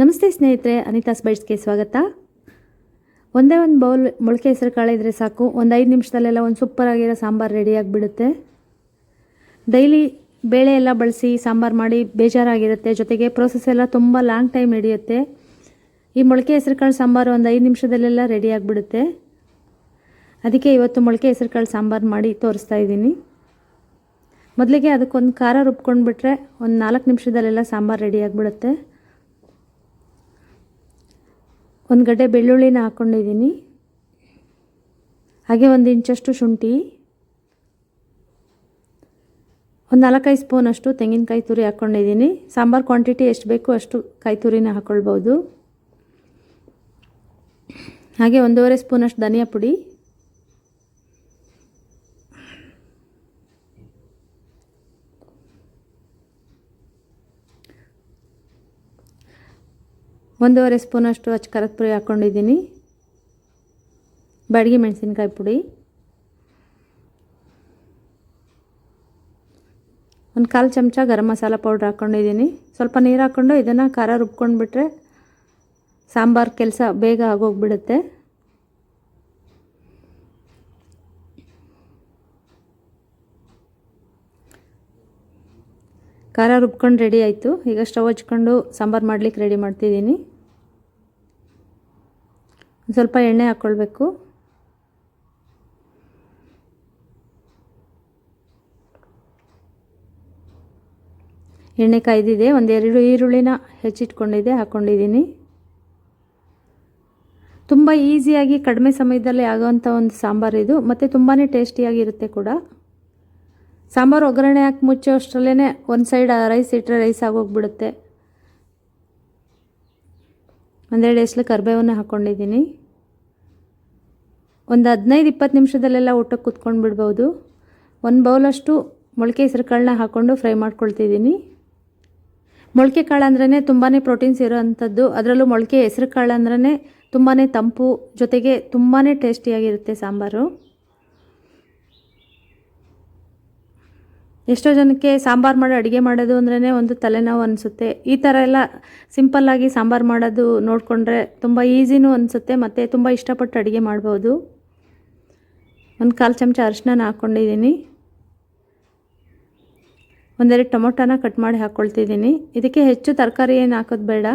ನಮಸ್ತೆ ಸ್ನೇಹಿತರೆ ಅನಿತಾಸ್ ಬೈಟ್ಸ್ಗೆ ಸ್ವಾಗತ. ಒಂದೇ ಒಂದು ಬೌಲ್ ಮೊಳಕೆ ಹೆಸರು ಕಾಳು ಇದ್ದರೆ ಸಾಕು. ಒಂದು ಐದು ನಿಮಿಷದಲ್ಲೆಲ್ಲ ಒಂದು ಸೂಪರ್ ಆಗಿರೋ ಸಾಂಬಾರು ರೆಡಿಯಾಗಿಬಿಡುತ್ತೆ ಡೈಲಿ ಬೇಳೆ ಎಲ್ಲ ಬಳಸಿ ಸಾಂಬಾರು ಮಾಡಿ ಬೇಜಾರಾಗಿರುತ್ತೆ. ಜೊತೆಗೆ ಪ್ರೋಸೆಸ್ ಎಲ್ಲ ತುಂಬ ಲಾಂಗ್ ಟೈಮ್ ಹಿಡಿಯುತ್ತೆ. ಈ ಮೊಳಕೆ ಹೆಸರು ಕಾಳು ಸಾಂಬಾರು ಒಂದು ಐದು ನಿಮಿಷದಲ್ಲೆಲ್ಲ ರೆಡಿಯಾಗಿಬಿಡುತ್ತೆ ಅದಕ್ಕೆ ಇವತ್ತು ಮೊಳಕೆ ಹೆಸರು ಕಾಳು ಸಾಂಬಾರು ಮಾಡಿ ತೋರಿಸ್ತಾ ಇದ್ದೀನಿ. ಮೊದಲಿಗೆ ಅದಕ್ಕೊಂದು ಖಾರ ರುಬ್ಕೊಂಡ್ಬಿಟ್ರೆ ಒಂದು ನಾಲ್ಕು ನಿಮಿಷದಲ್ಲೆಲ್ಲ ಸಾಂಬಾರು ರೆಡಿ ಆಗಿಬಿಡುತ್ತೆ. ಒಂದು ಗಡ್ಡೆ ಬೆಳ್ಳುಳ್ಳಿನ ಹಾಕ್ಕೊಂಡಿದ್ದೀನಿ ಹಾಗೆ ಒಂದು ಇಂಚಷ್ಟು ಶುಂಠಿ. ಒಂದು ನಾಲ್ಕೈದು ಸ್ಪೂನಷ್ಟು ತೆಂಗಿನಕಾಯಿ ತುರಿ ಹಾಕ್ಕೊಂಡಿದ್ದೀನಿ ಸಾಂಬಾರು ಕ್ವಾಂಟಿಟಿ ಎಷ್ಟು ಬೇಕು ಅಷ್ಟು ಕಾಯಿ ತುರಿನ ಹಾಕ್ಕೊಳ್ಬೋದು ಹಾಗೆ ಒಂದೂವರೆ ಸ್ಪೂನಷ್ಟು ಧನಿಯಾ ಪುಡಿ. ಒಂದೂವರೆ ಸ್ಪೂನಷ್ಟು ಅಚ್ಚ ಖಾರದ ಪುಡಿ ಹಾಕ್ಕೊಂಡಿದ್ದೀನಿ ಬಾಡಿಗೆ ಮೆಣಸಿನ್ಕಾಯಿ ಪುಡಿ. ಒಂದು ಕಾಲು ಚಮಚ ಗರಂ ಮಸಾಲ ಪೌಡ್ರ್ ಹಾಕ್ಕೊಂಡಿದ್ದೀನಿ ಸ್ವಲ್ಪ ನೀರು ಹಾಕ್ಕೊಂಡು ಇದನ್ನು ಖಾರ ರುಬ್ಕೊಂಡ್ಬಿಟ್ರೆ ಸಾಂಬಾರು ಕೆಲಸ ಬೇಗ ಆಗೋಗ್ಬಿಡುತ್ತೆ. ಖಾರ ರುಬ್ಕೊಂಡು ರೆಡಿ ಆಯಿತು. ಈಗ ಸ್ಟವ್ ಹಚ್ಕೊಂಡು ಸಾಂಬಾರು ಮಾಡ್ಲಿಕ್ಕೆ ರೆಡಿ ಮಾಡ್ತಿದ್ದೀನಿ. ಸ್ವಲ್ಪ ಎಣ್ಣೆ ಹಾಕ್ಕೊಳ್ಬೇಕು ಎಣ್ಣೆ ಕಾಯ್ದಿದೆ. ಒಂದೆರಡು ಈರುಳ್ಳಿನ ಹೆಚ್ಚಿಟ್ಕೊಂಡಿದ್ದೆ ಹಾಕ್ಕೊಂಡಿದ್ದೀನಿ ತುಂಬ ಈಸಿಯಾಗಿ ಕಡಿಮೆ ಸಮಯದಲ್ಲಿ ಆಗೋವಂಥ ಒಂದು ಸಾಂಬಾರು ಇದು. ಮತ್ತು ತುಂಬಾ ಟೇಸ್ಟಿಯಾಗಿರುತ್ತೆ ಕೂಡ. ಸಾಂಬಾರು ಒಗ್ಗರಣೆ ಹಾಕಿ ಮುಚ್ಚೋ ಅಷ್ಟರಲ್ಲೇ ಒಂದು ಸೈಡ್ ರೈಸ್ ಇಟ್ಟರೆ ರೈಸ್ ಆಗೋಗ್ಬಿಡುತ್ತೆ. ಒಂದೆರಡು ಎಸ್ಲು ಕರಿಬೇವನ್ನ ಹಾಕ್ಕೊಂಡಿದ್ದೀನಿ ಒಂದು ಹದಿನೈದು ಇಪ್ಪತ್ತು ನಿಮಿಷದಲ್ಲೆಲ್ಲ ಊಟಕ್ಕೆ ಕುತ್ಕೊಂಡು ಬಿಡ್ಬೋದು. ಒಂದು ಬೌಲಷ್ಟು ಮೊಳಕೆ ಹೆಸರು ಕಾಳನ್ನ ಹಾಕ್ಕೊಂಡು ಫ್ರೈ ಮಾಡ್ಕೊಳ್ತಿದ್ದೀನಿ. ಮೊಳಕೆ ಕಾಳು ಅಂದ್ರೇ ತುಂಬಾ ಪ್ರೋಟೀನ್ಸ್ ಇರೋ ಅಂಥದ್ದು. ಅದರಲ್ಲೂ ಮೊಳಕೆ ಹೆಸರು ಕಾಳು ಅಂದ್ರೇ ತುಂಬಾ ತಂಪು, ಜೊತೆಗೆ ತುಂಬಾ ಟೇಸ್ಟಿಯಾಗಿರುತ್ತೆ ಸಾಂಬಾರು. ಎಷ್ಟೋ ಜನಕ್ಕೆ ಸಾಂಬಾರು ಮಾಡೋ ಅಡುಗೆ ಮಾಡೋದು ಅಂದ್ರೇ ಒಂದು ತಲೆನೋವು ಅನಿಸುತ್ತೆ. ಈ ಥರ ಎಲ್ಲ ಸಿಂಪಲ್ಲಾಗಿ ಸಾಂಬಾರು ಮಾಡೋದು ನೋಡಿಕೊಂಡ್ರೆ ತುಂಬ ಈಸಿನೂ ಅನಿಸುತ್ತೆ, ಮತ್ತು ತುಂಬ ಇಷ್ಟಪಟ್ಟು ಅಡುಗೆ ಮಾಡ್ಬೋದು. ಒಂದು ಕಾಲು ಚಮಚ ಅರಿಶಿನ ಹಾಕ್ಕೊಂಡಿದ್ದೀನಿ. ಒಂದೆರಡು ಟೊಮೊಟೊನ ಕಟ್ ಮಾಡಿ ಹಾಕ್ಕೊಳ್ತಿದ್ದೀನಿ ಇದಕ್ಕೆ ಹೆಚ್ಚು ತರಕಾರಿ ಏನು ಹಾಕೋದು ಬೇಡ.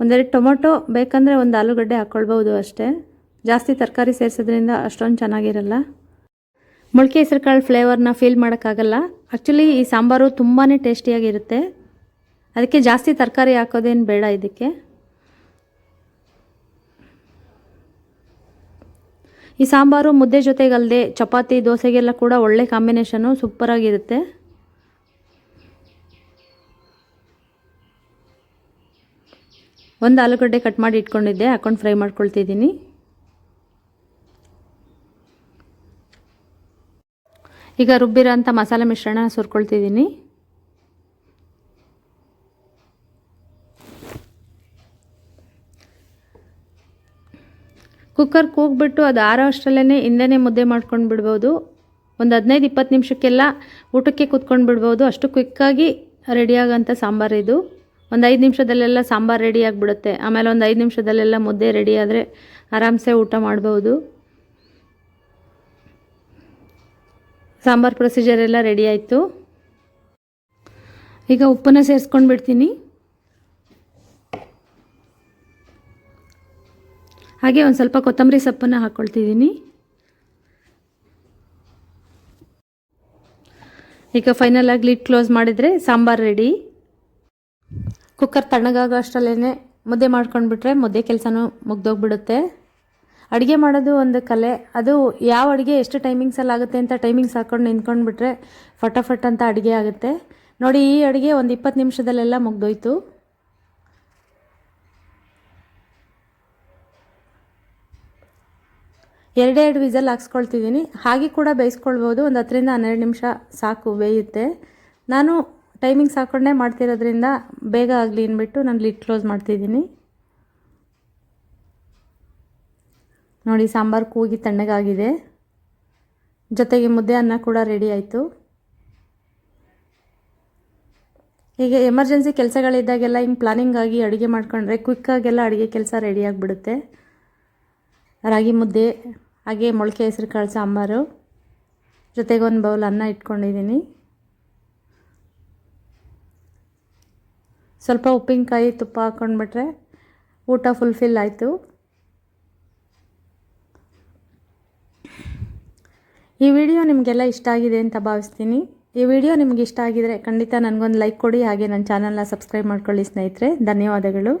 ಒಂದೆರಡು ಟೊಮೊಟೊ ಬೇಕಂದರೆ ಒಂದು ಆಲೂಗಡ್ಡೆ ಹಾಕ್ಕೊಳ್ಬೋದು ಅಷ್ಟೇ. ಜಾಸ್ತಿ ತರಕಾರಿ ಸೇರಿಸೋದ್ರಿಂದ ಅಷ್ಟೊಂದು ಚೆನ್ನಾಗಿರಲ್ಲ. ಮೊಳಕೆ ಹೆಸರು ಕಾಳು ಫ್ಲೇವರ್ನ ಫೀಲ್ ಮಾಡೋಕ್ಕಾಗಲ್ಲ. ಆ್ಯಕ್ಚುಲಿ ಈ ಸಾಂಬಾರು ತುಂಬಾ ಟೇಸ್ಟಿಯಾಗಿರುತ್ತೆ. ಅದಕ್ಕೆ ಜಾಸ್ತಿ ತರಕಾರಿ ಹಾಕೋದೇನು ಬೇಡ ಇದಕ್ಕೆ. ಈ ಸಾಂಬಾರು ಮುದ್ದೆ ಜೊತೆಗಲ್ಲದೆ ಚಪಾತಿ, ದೋಸೆಗೆಲ್ಲ ಕೂಡ ಒಳ್ಳೆ ಕಾಂಬಿನೇಷನು ಸೂಪರಾಗಿರುತ್ತೆ. ಒಂದು ಆಲೂಗಡ್ಡೆ ಕಟ್ ಮಾಡಿ ಇಟ್ಕೊಂಡಿದ್ದೆ. ಹಾಕೊಂಡು ಫ್ರೈ ಮಾಡ್ಕೊಳ್ತಿದ್ದೀನಿ. ಈಗ ರುಬ್ಬಿರೋಂಥ ಮಸಾಲೆ ಮಿಶ್ರಣ ಸುರ್ಕೊಳ್ತಿದ್ದೀನಿ. ಕುಕ್ಕರ್ ಕೂಗ್ಬಿಟ್ಟು ಅದು ಆರೋ ಅಷ್ಟರಲ್ಲೇ ಹಿಂದೆನೇ ಮುದ್ದೆ ಮಾಡ್ಕೊಂಡು ಬಿಡ್ಬೋದು. ಒಂದು ಹದಿನೈದು ಇಪ್ಪತ್ತು ನಿಮಿಷಕ್ಕೆಲ್ಲ ಊಟಕ್ಕೆ ಕುತ್ಕೊಂಡು ಬಿಡ್ಬೋದು. ಅಷ್ಟು ಕ್ವಿಕ್ಕಾಗಿ ರೆಡಿಯಾಗೋಂಥ ಸಾಂಬಾರು ಇದು. ಒಂದು ಐದು ನಿಮಿಷದಲ್ಲೆಲ್ಲ ಸಾಂಬಾರು ರೆಡಿ ಆಗಿಬಿಡುತ್ತೆ. ಆಮೇಲೆ ಒಂದು ಐದು ನಿಮಿಷದಲ್ಲೆಲ್ಲ ಮುದ್ದೆ ರೆಡಿ ಆದರೆ ಆರಾಮ್ಸೆ ಊಟ ಮಾಡ್ಬೋದು. ಸಾಂಬಾರು ಪ್ರೊಸೀಜರ್ ಎಲ್ಲ ರೆಡಿ ಆಯಿತು. ಈಗ ಉಪ್ಪನ್ನು ಸೇರಿಸ್ಕೊಂಡು ಬಿಡ್ತೀನಿ ಹಾಗೆ ಒಂದು ಸ್ವಲ್ಪ ಕೊತ್ತಂಬರಿ ಸೊಪ್ಪನ್ನು ಹಾಕ್ಕೊಳ್ತಿದ್ದೀನಿ ಈಗ ಫೈನಲ್ ಆಗಿ ಲಿಡ್ ಕ್ಲೋಸ್ ಮಾಡಿದರೆ ಸಾಂಬಾರು ರೆಡಿ ಕುಕ್ಕರ್ ತಣ್ಣಗಾಗೋ ಅಷ್ಟರಲ್ಲೇ ಮುದ್ದೆ ಮಾಡ್ಕೊಂಡ್ಬಿಟ್ರೆ ಮುದ್ದೆ ಕೆಲಸನೂ ಮುಗ್ದೋಗ್ಬಿಡುತ್ತೆ. ಅಡುಗೆ ಮಾಡೋದು ಒಂದು ಕಲೆ. ಅದು ಯಾವ ಅಡುಗೆ ಎಷ್ಟು ಟೈಮಿಂಗ್ಸಲ್ಲಿ ಆಗುತ್ತೆ ಅಂತ ಟೈಮಿಂಗ್ಸ್ ಹಾಕ್ಕೊಂಡು ನಿಂತ್ಕೊಂಡ್ಬಿಟ್ರೆ ಫಟಾಫಟ್ ಅಂತ ಅಡುಗೆ ಆಗುತ್ತೆ. ನೋಡಿ, ಈ ಅಡುಗೆ ಒಂದು ಇಪ್ಪತ್ತು ನಿಮಿಷದಲ್ಲೆಲ್ಲ ಮುಗ್ದೋಯ್ತು. ಎರಡೆರಡು ವಿಸಲ್ ಹಾಕ್ಸ್ಕೊಳ್ತಿದ್ದೀನಿ. ಹಾಗೆ ಕೂಡ ಬೇಯಿಸ್ಕೊಳ್ಬೋದು. ಒಂದು ಹತ್ತರಿಂದ ಹನ್ನೆರಡು ನಿಮಿಷ ಸಾಕು ಬೇಯುತ್ತೆ. ನಾನು ಟೈಮಿಂಗ್ಸ್ ಹಾಕ್ಕೊಂಡೇ ಮಾಡ್ತಿರೋದ್ರಿಂದ ಬೇಗ ಆಗಲಿ ಅಂದ್ಬಿಟ್ಟು ನಾನು ಲಿಡ್ ಕ್ಲೋಸ್ ಮಾಡ್ತಿದ್ದೀನಿ. ನೋಡಿ, ಸಾಂಬಾರು ಕೂಗಿ ತಣ್ಣಗಾಗಿದೆ. ಜೊತೆಗೆ ಮುದ್ದೆ ಅನ್ನ ಕೂಡ ರೆಡಿ ಆಯಿತು. ಹೀಗೆ ಎಮರ್ಜೆನ್ಸಿ ಕೆಲಸಗಳಿದ್ದಾಗೆಲ್ಲ ಹಿಂಗೆ ಪ್ಲಾನಿಂಗ್ ಆಗಿ ಅಡುಗೆ ಮಾಡ್ಕೊಂಡ್ರೆ ಕ್ವಿಕ್ಕಾಗೆಲ್ಲ ಅಡುಗೆ ಕೆಲಸ ರೆಡಿಯಾಗಿಬಿಡುತ್ತೆ ರಾಗಿ ಮುದ್ದೆ, ಹಾಗೆ ಮೊಳಕೆ ಹೆಸರು ಕಾಳು ಸಾಂಬಾರು. ಜೊತೆಗೆ ಒಂದು ಬೌಲ್ ಅನ್ನ ಇಟ್ಕೊಂಡಿದ್ದೀನಿ ಸ್ವಲ್ಪ ಉಪ್ಪಿನಕಾಯಿ ತುಪ್ಪ ಹಾಕ್ಕೊಂಡ್ಬಿಟ್ರೆ ಊಟ ಫುಲ್ಫಿಲ್ ಆಯಿತು. ಈ ವಿಡಿಯೋ ನಿಮಗೆಲ್ಲ ಇಷ್ಟ ಆಗಿದೆ ಅಂತ ಭಾವಿಸ್ತೀನಿ. ಈ ವಿಡಿಯೋ ನಿಮ್ಗೆ ಇಷ್ಟ ಆಗಿದ್ರೆ ಖಂಡಿತ ನನಗೊಂದು ಲೈಕ್ ಕೊಡಿ ಹಾಗೆ ನನ್ನ ಚಾನಲ್ನ ಸಬ್ಸ್ಕ್ರೈಬ್ ಮಾಡ್ಕೊಳ್ಳಿ ಸ್ನೇಹಿತರೆ. ಧನ್ಯವಾದಗಳು.